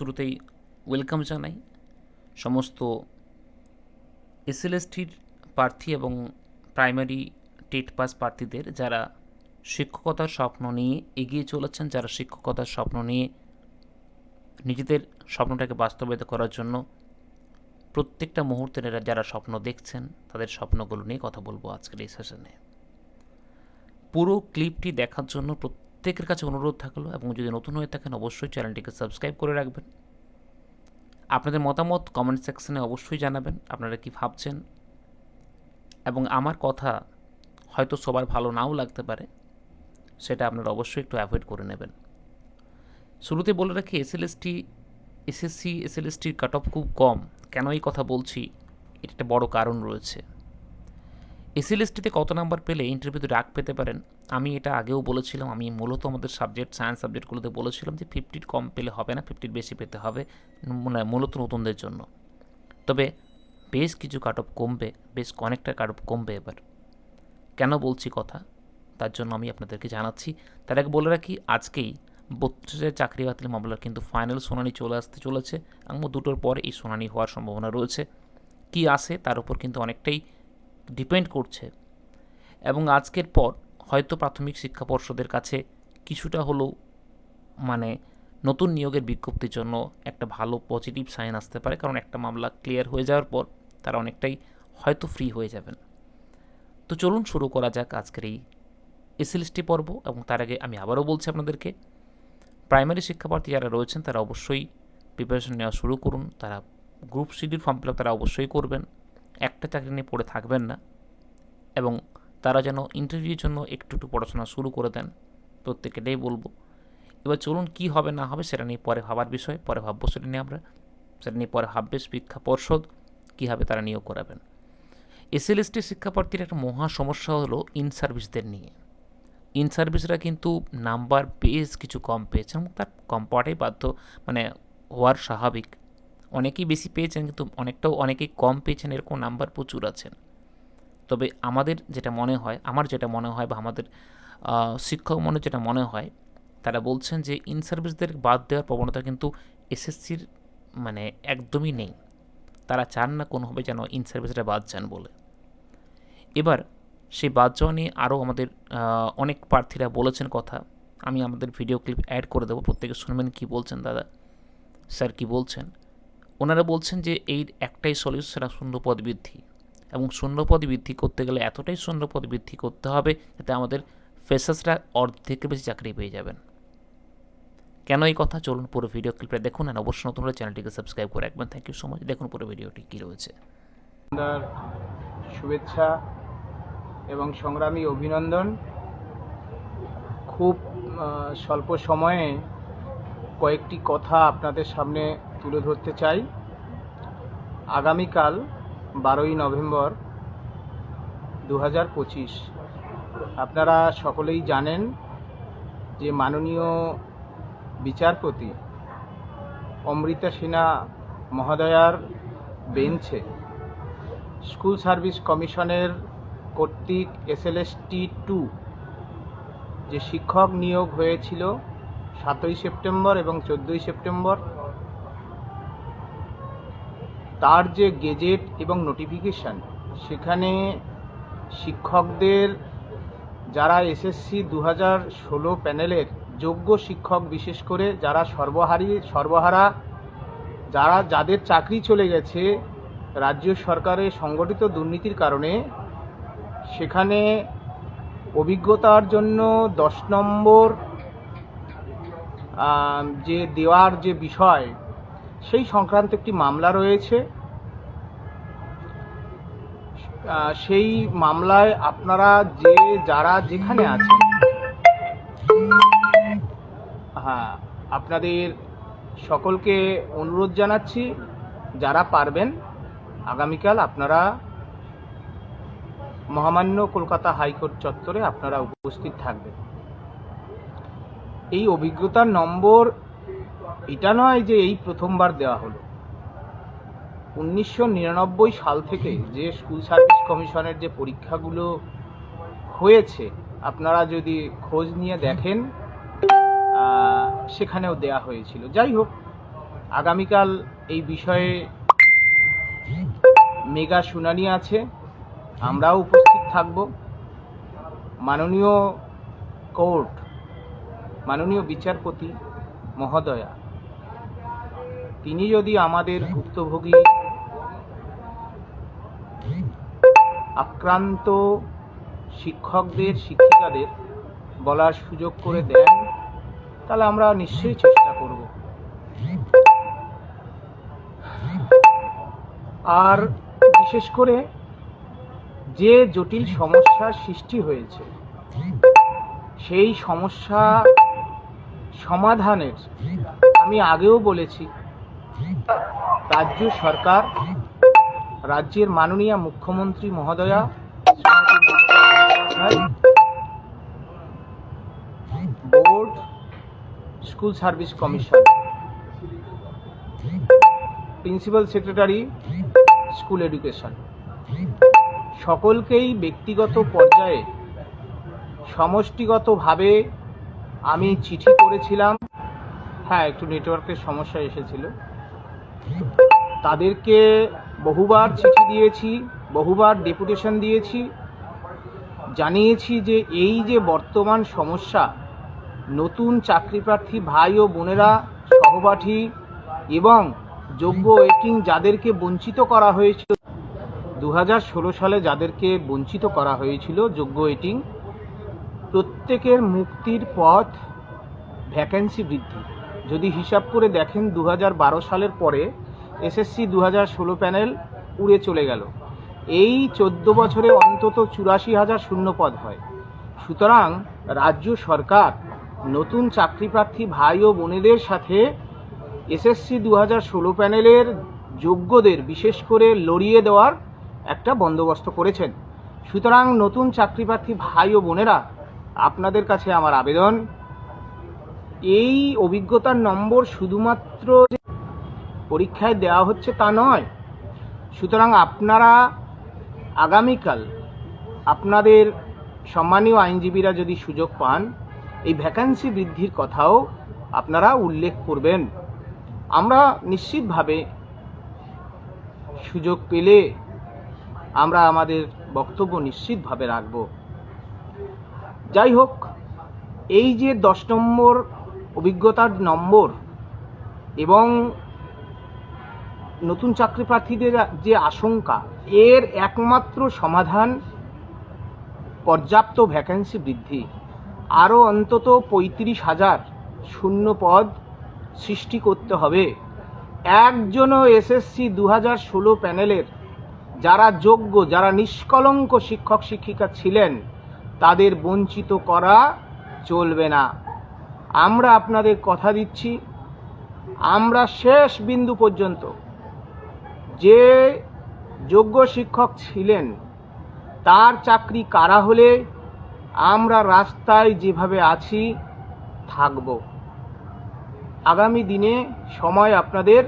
শুরুতেই ওয়েলকাম জানাই। সমস্ত এসএলএসটির প্রার্থী এবং প্রাইমারি টেট পাস প্রার্থীদের যারা শিক্ষকতার স্বপ্ন নিয়ে এগিয়ে চলেছেন, যারা শিক্ষকতার স্বপ্ন নিয়ে নিজেদের স্বপ্নটাকে বাস্তবায়িত করার জন্য প্রত্যেকটা মুহূর্তের এরা যারা স্বপ্ন দেখছেন, তাদের স্বপ্নগুলো নিয়ে কথা বলব আজকের এই সেশনে পুরো ক্লিপটি দেখার জন্য প্রত্যেকের কাছে অনুরোধ থাকল এবং যদি নতুন হয়ে থাকেন, অবশ্যই চ্যানেলটিকে সাবস্ক্রাইব করে রাখবেন। আপনাদের মতামত কমেন্ট সেকশনে অবশ্যই জানাবেন, আপনারা কি ভাবছেন? এবং আমার কথা হয়তো সবার ভালো নাও লাগতে পারে, সেটা আপনারা অবশ্যই একটু অ্যাভয়েড করে নেবেন। শুরুতে বলে রাখি এসএলএসটি এসএসসি এসএলএসটির কাট অফ খুব কম। কেন এই কথা বলছি? এটা একটা বড় কারণ রয়েছে। এসএলএসটিতে কত নাম্বার পেলে ইন্টারভিউতে ডাক পেতে পারেন? আমি এটা আগেও বলেছিলাম, আমি মূলত আমাদের সাবজেক্ট সায়েন্স সাবজেক্টগুলোতে বলেছিলাম যে ফিফটির কম পেলে হবে না ফিফটির বেশি পেতে হবে মানে মূলত নতুনদের জন্য। তবে বেশ কিছু কাট অফ কমবে, বেশ অনেকটা কাট অফ কমবে এবার। কেন বলছি কথা? তার জন্য আমি আপনাদেরকে জানাচ্ছি, তার আগে বলে রাখি, আজকেই বত্রিশের চাকরি বাতিল মামলার কিন্তু ফাইনাল শুনানি চলে আসতে চলেছে, এবং দুটোর পর এই শুনানি হওয়ার সম্ভাবনা রয়েছে। কি আসে তার উপর কিন্তু অনেকটাই ডিপেন্ড করছে। এবং আজকের পর হয়তো প্রাথমিক শিক্ষা পর্ষদের কাছে কিছুটা হলেও মানে নতুন নিয়োগের বিজ্ঞপ্তির জন্য একটা ভালো পজিটিভ সাইন আসতে পারে। কারণ একটা মামলা ক্লিয়ার হয়ে যাওয়ার পর তারা অনেকটাই হয়তো ফ্রি হয়ে যাবেন। তো চলুন শুরু করা যাক আজকের এই এসএলএসটি পর্ব এবং তার আগে আমি আবারও বলছি আপনাদেরকে প্রাইমারি শিক্ষাপ্রার্থী যারা রয়েছেন তারা অবশ্যই প্রিপারেশন নেওয়া শুরু করুন। তারা গ্রুপ সিডির ফর্ম ফিল তারা অবশ্যই করবেন। একটা চাকরি নিয়ে পড়ে থাকবেন না এবং তারা যেন ইন্টারভিউর জন্য একটু একটু পড়াশোনা শুরু করে দেন প্রত্যেকেটাই বলব। এবার চলুন কি হবে না হবে সেটা নিয়ে পরে ভাবার বিষয়, পরে ভাববো সেটা নিয়ে আমরা। সেটা নিয়ে পরে ভাববে শিক্ষা পর্ষদ, কীভাবে তারা নিয়োগ করাবেন। এসএলএসটি শিক্ষাপ্রার্থীর একটা মহা সমস্যা হলো ইন সার্ভিসদের নিয়ে। ইন সার্ভিসরা কিন্তু নাম্বার বেশ কিছু কম পেয়েছে এবং তার কম পাওয়াটাই বাধ্য মানে হওয়ার স্বাভাবিক। অনেকেই বেশি পেয়েছেন, কিন্তু অনেকটাও অনেকেই কম পেয়েছেন এরকম নাম্বার প্রচুর আছেন তবে আমাদের যেটা মনে হয়, আমার যেটা মনে হয় বা আমাদের শিক্ষক মনে যেটা মনে হয়, তারা বলছেন যে ইন সার্ভিসদের বাদ দেওয়ার প্রবণতা কিন্তু এসএসসির মানে একদমই নেই। তারা চান না কোনোভাবে যেন ইন সার্ভিসরা বাদ যান বলে। এবার সেই বাদ যাওয়া নিয়ে আরও আমাদের অনেক প্রার্থীরা বলেছেন কথা। আমি আমাদের ভিডিও ক্লিপ অ্যাড করে দেবো, প্রত্যেকে শুনবেন কী বলছেন দাদা। স্যার কী বলছেন? ওনারা বলছেন যে এই একটাই সলিউশন সেটা শূন্যপদ বৃদ্ধি। এবং শূন্যপদ বৃদ্ধি করতে গেলে এতটাই শূন্যপদ বৃদ্ধি করতে হবে যাতে আমাদের ফ্রেশার্সরা অর্ধেকের বেশি চাকরি পেয়ে যাবেন। কেন এই কথা? চলুন পুরো ভিডিও ক্লিপটা দেখুন আর অবশ্যই নতুন হলে চ্যানেলটিকে সাবস্ক্রাইব করে রাখবেন। থ্যাংক ইউ সো মাচ দেখুন পুরো ভিডিওটি কী রয়েছে। আপনার শুভেচ্ছা এবং সংগ্রামী অভিনন্দন। খুব স্বল্প সময়ে কয়েকটি কথা আপনাদের সামনে তুলে ধরতে চাই। আগামীকাল বারোই নভেম্বর দু হাজার পঁচিশ। আপনারা সকলেই জানেন যে মাননীয় বিচারপতি অমৃতা সিনহা মহোদয়ার বেঞ্চে স্কুল সার্ভিস কমিশনের কর্তৃক এসএলএসটি টু যে শিক্ষক নিয়োগ হয়েছিল সাতই সেপ্টেম্বর এবং চোদ্দোই সেপ্টেম্বর তার যে গেজেট এবং নোটিফিকেশান, সেখানে শিক্ষকদের, যারা এসএসসি দু হাজার ষোলো প্যানেলের যোগ্য শিক্ষক বিশেষ করে যারা সর্বহারী, সর্বহারা, যারা যাদের চাকরি চলে গেছে রাজ্য সরকারের সংগঠিত দুর্নীতির কারণে, সেখানে অভিজ্ঞতার জন্য দশ নম্বর যে দেওয়ার যে বিষয় সেই সংক্রান্ত একটি মামলা রয়েছে। সেই মামলায় আপনারা যে, যারা যেখানে আছেন হ্যাঁ আপনাদের সকলকে অনুরোধ জানাচ্ছি, যারা পারবেন, আগামীকাল আপনারা মহামান্য কলকাতা হাইকোর্ট চত্বরে আপনারা উপস্থিত থাকবেন। এই অভিজ্ঞতার নম্বর এটা নয় যে এই প্রথমবার দেওয়া হলো। উনিশশো নিরানব্বই সাল থেকে যে স্কুল সার্ভিস কমিশনের যে পরীক্ষাগুলো হয়েছে, আপনারা যদি খোঁজ নিয়ে দেখেন সেখানেও দেয়া হয়েছিল। যাই হোক, আগামীকাল এই বিষয়ে মেগা শুনানি আছে। আমরাও উপস্থিত থাকব। মাননীয় কোর্ট, মাননীয় বিচারপতি মহোদয়া তিনি যদি আমাদের ভুক্তভোগী, আক্রান্ত শিক্ষকদের, শিক্ষিকাদের বলার সুযোগ করে দেন, তাহলে আমরা নিশ্চয়ই চেষ্টা করব। আর বিশেষ করে যে জটিল সমস্যার সৃষ্টি হয়েছে, সেই সমস্যা সমাধানের, আমি আগেও বলেছি রাজ্য সরকার, রাজ্যের মাননীয় মুখ্যমন্ত্রী মহোদয়া board, school service commission, principal secretary, school education. সকলকেই ব্যক্তিগত পর্যায়ে, সমষ্টিগতভাবে আমি চিঠি করেছিলাম। হ্যাঁ একটু নেটওয়ার্কের সমস্যা এসেছিল। তাদেরকে বহুবার চিঠি দিয়েছি, বহুবার ডেপুটেশন দিয়েছি। জানিয়েছি যে এই যে বর্তমান সমস্যা, নতুন চাকরিপ্রার্থী ভাই ও বোনেরা, সহপাঠী এবং যোগ্য ওয়েটিং যাদেরকে বঞ্চিত করা হয়েছিল দু হাজার ষোলো সালে যাদেরকে বঞ্চিত করা হয়েছিল যোগ্য ওয়েটিং, প্রত্যেকের মুক্তির পথ ভ্যাকেন্সি বৃদ্ধি। যদি হিসাব করে দেখেন দু হাজার বারো সালের পরে এসএসসি দু ষোলো প্যানেল উড়ে চলে গেল। এই চোদ্দ বছরে অন্তত চুরাশি হাজার শূন্য পদ হয়। সুতরাং রাজ্য সরকার, নতুন চাকরিপ্রার্থী ভাই ও বোনেদের সাথে এসএসসি দু হাজার ষোলো প্যানেলের যোগ্যদের বিশেষ করে লড়িয়ে দেওয়ার একটা বন্দোবস্ত করেছেন। সুতরাং নতুন চাকরিপ্রার্থী ভাই ও বোনেরা, আপনাদের কাছে আমার আবেদন। এই অভিজ্ঞতার নম্বর শুধুমাত্র পরীক্ষায় দেওয়া হচ্ছে তা নয়, সুতরাং আপনারা আগামীকাল আপনাদের সম্মানীয় আইনজীবীরা যদি সুযোগ পান, এই ভ্যাকান্সি বৃদ্ধির কথাও আপনারা উল্লেখ করবেন। আমরা নিশ্চিতভাবে সুযোগ পেলে আমরা আমাদের বক্তব্য নিশ্চিতভাবে রাখব। যাই হোক, এই যে দশ নম্বর অভিজ্ঞতার নম্বর এবং নতুন চাকরি প্রার্থীদের যে আশঙ্কা, এর একমাত্র সমাধান পর্যাপ্ত ভ্যাকেন্সি বৃদ্ধি। আরও অন্তত পঁয়ত্রিশ হাজার শূন্য পদ সৃষ্টি করতে হবে। একজনও এসএসসি দু হাজার ষোলো প্যানেলের যারা যোগ্য, যারা নিষ্কলঙ্ক শিক্ষক শিক্ষিকা ছিলেন, তাদের বঞ্চিত করা চলবে না। আমরা আপনাদের কথা দিচ্ছি। আমরা শেষ বিন্দু পর্যন্ত যে যোগ্য শিক্ষক ছিলেন, তার চাকরি কারা হলে আমরা রাস্তায় যেভাবে আছি, থাকব। আগামী দিনে সময় আপনাদের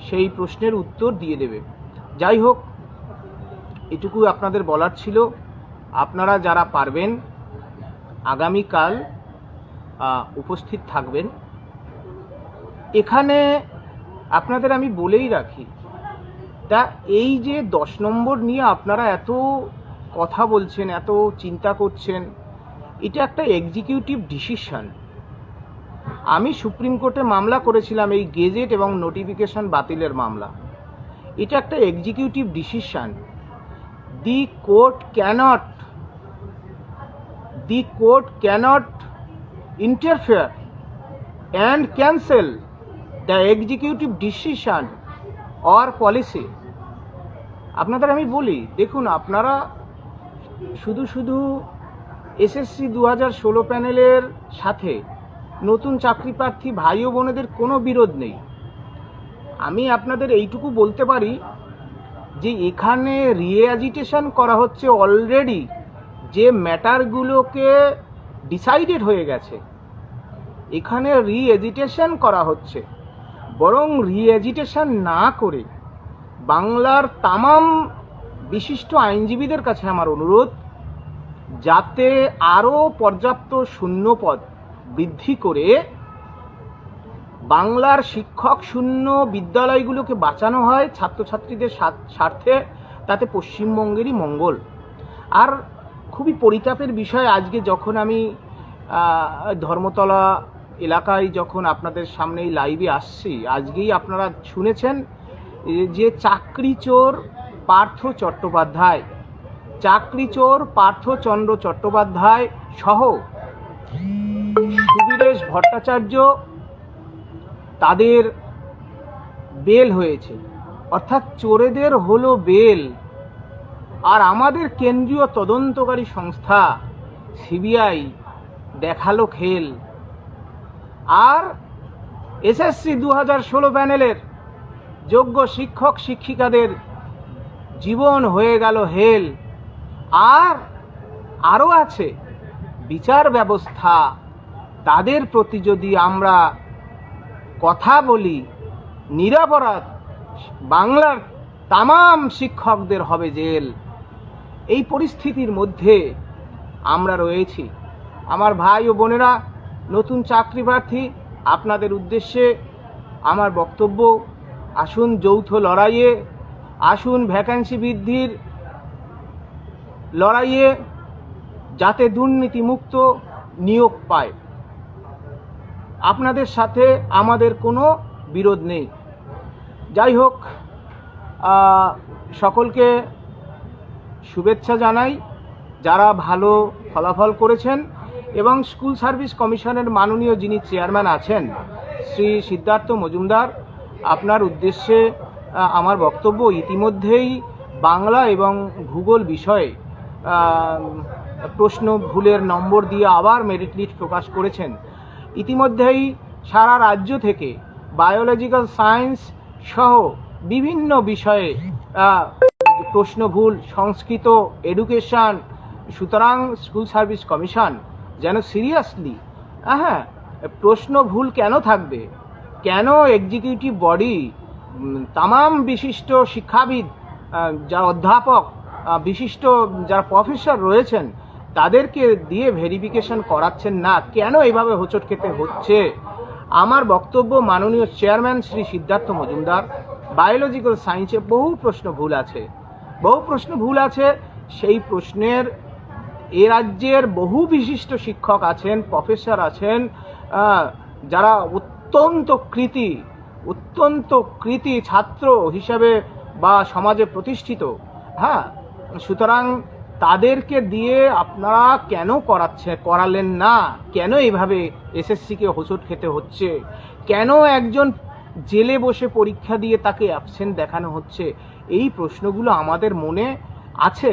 সেই প্রশ্নের উত্তর দিয়ে দেবে। যাই হোক, এটুকু আপনাদের বলার ছিল। আপনারা যারা পারবেন, আগামীকাল উপস্থিত থাকবেন। এখানে আপনাদের আমি বলেই রাখি, তা এই যে দশ নম্বর নিয়ে আপনারা এত কথা বলছেন, এত চিন্তা করছেন, এটা একটা এক্সিকিউটিভ ডিসিশন আমি সুপ্রিম কোর্টে মামলা করেছিলাম, এই গেজেট এবং নোটিফিকেশন বাতিলের মামলা। এটা একটা executive decision the court cannot, the court cannot interfere and cancel the executive decision or policy আপনাদের আমি বলি, দেখুন, আপনারা শুধু শুধু এসএসসি দু হাজার ষোলো প্যানেলের সাথে নতুন চাকরি প্রার্থী, ভাই ও বোনেদের কোনো বিরোধ নেই। আমি আপনাদের এইটুকু বলতে পারি যে এখানে রিএজিটেশন করা হচ্ছে অলরেডি যে ম্যাটারগুলোকে ডিসাইডেড হয়ে গেছে। এখানে রিএজিটেশন করা হচ্ছে। বরং রিএজিটেশন না করে বাংলার তামাম বিশিষ্ট আইনজীবীদের কাছে আমার অনুরোধ, যাতে আরও পর্যাপ্ত শূন্যপদ বৃদ্ধি করে বাংলার শিক্ষক শূন্য বিদ্যালয়গুলোকে বাঁচানো হয় ছাত্রছাত্রীদের স্বার্থে, তাতে পশ্চিমবঙ্গেরই মঙ্গল। আর খুবই পরিতাপের বিষয় আজকে যখন আমি ধর্মতলা এলাকায় যখন আপনাদের সামনে এই লাইভে আসছি, আজকেই আপনারা শুনেছেন যে চাকরি চোর পার্থ চট্টোপাধ্যায়। চাকরি চোর পার্থচন্দ্র চট্টোপাধ্যায় সহ সুবীরেশ ভট্টাচার্য তাদের বেল হয়েছে। অর্থাৎ চোরেদের হলো বেল। আর আমাদের কেন্দ্রীয় তদন্তকারী সংস্থা, সিবিআই, দেখাল খেল। আর এসএসসি দু হাজার ষোলো প্যানেলের যোগ্য শিক্ষক, শিক্ষিকাদের জীবন হয়ে গেল হেল। আর আরও আছে বিচার ব্যবস্থা। তাদের প্রতি যদি আমরা কথা বলি, নিরাপরাধ বাংলার তামাম শিক্ষকদের হবে জেল। এই পরিস্থিতির মধ্যে আমরা রয়েছি। আমার ভাই ও বোনেরা নতুন চাকরি প্রার্থী আপনাদের উদ্দেশ্যে আমার বক্তব্য, আসুন যৌথ লড়াইয়ে, আসুন ভ্যাকান্সি বৃদ্ধির লড়াইয়ে যাতে দুর্নীতিমুক্ত নিয়োগ পায়। আপনাদের সাথে আমাদের কোনো বিরোধ নেই। যাই হোক সকলকে শুভেচ্ছা জানাই। যারা ভালো ফলাফল করেছেন এবং স্কুল সার্ভিস কমিশনের মাননীয় যিনি চেয়ারম্যান আছেন, শ্রী সিদ্ধার্থ মজুমদার, আপনার উদ্দেশ্যে আমার বক্তব্য ইতিমধ্যেই বাংলা এবং ভূগোল বিষয়ে প্রশ্ন ভুলের নম্বর দিয়ে আবার মেরিট লিস্ট প্রকাশ করেছেন। ইতিমধ্যেই সারা রাজ্য থেকে বায়োলজিক্যাল সায়েন্স সহ বিভিন্ন বিষয়ে প্রশ্ন ভুল, সংস্কৃত এডুকেশন সুতরাং স্কুল সার্ভিস কমিশন যেন সিরিয়াসলি হ্যাঁ প্রশ্ন ভুল কেন থাকবে? কেন এক্সিকিউটিভ বডি তামাম বিশিষ্ট শিক্ষাবিদ যারা অধ্যাপক বিশিষ্ট যারা প্রফেসর রয়েছেন, তাদেরকে দিয়ে ভেরিফিকেশন করাচ্ছেন না, কেন এইভাবে হোঁচট খেতে হচ্ছে? আমার বক্তব্য মাননীয় চেয়ারম্যান শ্রী সিদ্ধার্থ মজুমদার বায়োলজিক্যাল সায়েন্সে বহু প্রশ্ন ভুল আছে। বহু প্রশ্ন ভুল আছে, সেই প্রশ্নের এ রাজ্যের বহু বিশিষ্ট শিক্ষক আছেন, প্রফেসর আছেন যারা অত্যন্ত কৃতি অত্যন্ত কৃতি ছাত্র হিসাবে বা সমাজে প্রতিষ্ঠিত। হ্যাঁ সুতরাং তাদেরকে দিয়ে আপনারা কেন করাচ্ছে, করালেন না? কেন এইভাবে এসএসসিকে হোঁচট খেতে হচ্ছে? কেন একজন জেলে বসে পরীক্ষা দিয়ে তাকে অ্যাবসেন্ট দেখানো হচ্ছে? এই প্রশ্নগুলো আমাদের মনে আছে।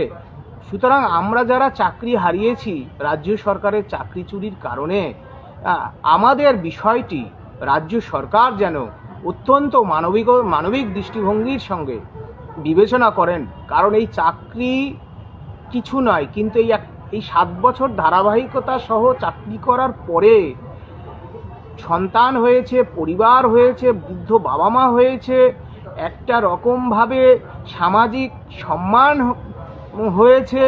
সুতরাং আমরা যারা চাকরি হারিয়েছি, রাজ্য সরকারের চাকরি চুরির কারণে আমাদের বিষয়টি রাজ্য সরকার যেন অত্যন্ত মানবিক মানবিক দৃষ্টিভঙ্গির সঙ্গে বিবেচনা করেন। কারণ এই চাকরি কিছু নয়, কিন্তু এই এক, এই সাত বছর ধারাবাহিকতা সহ চাকরি করার পরে সন্তান হয়েছে, পরিবার হয়েছে, বৃদ্ধ বাবা মা হয়েছে, একটা রকমভাবে সামাজিক সম্মান হয়েছে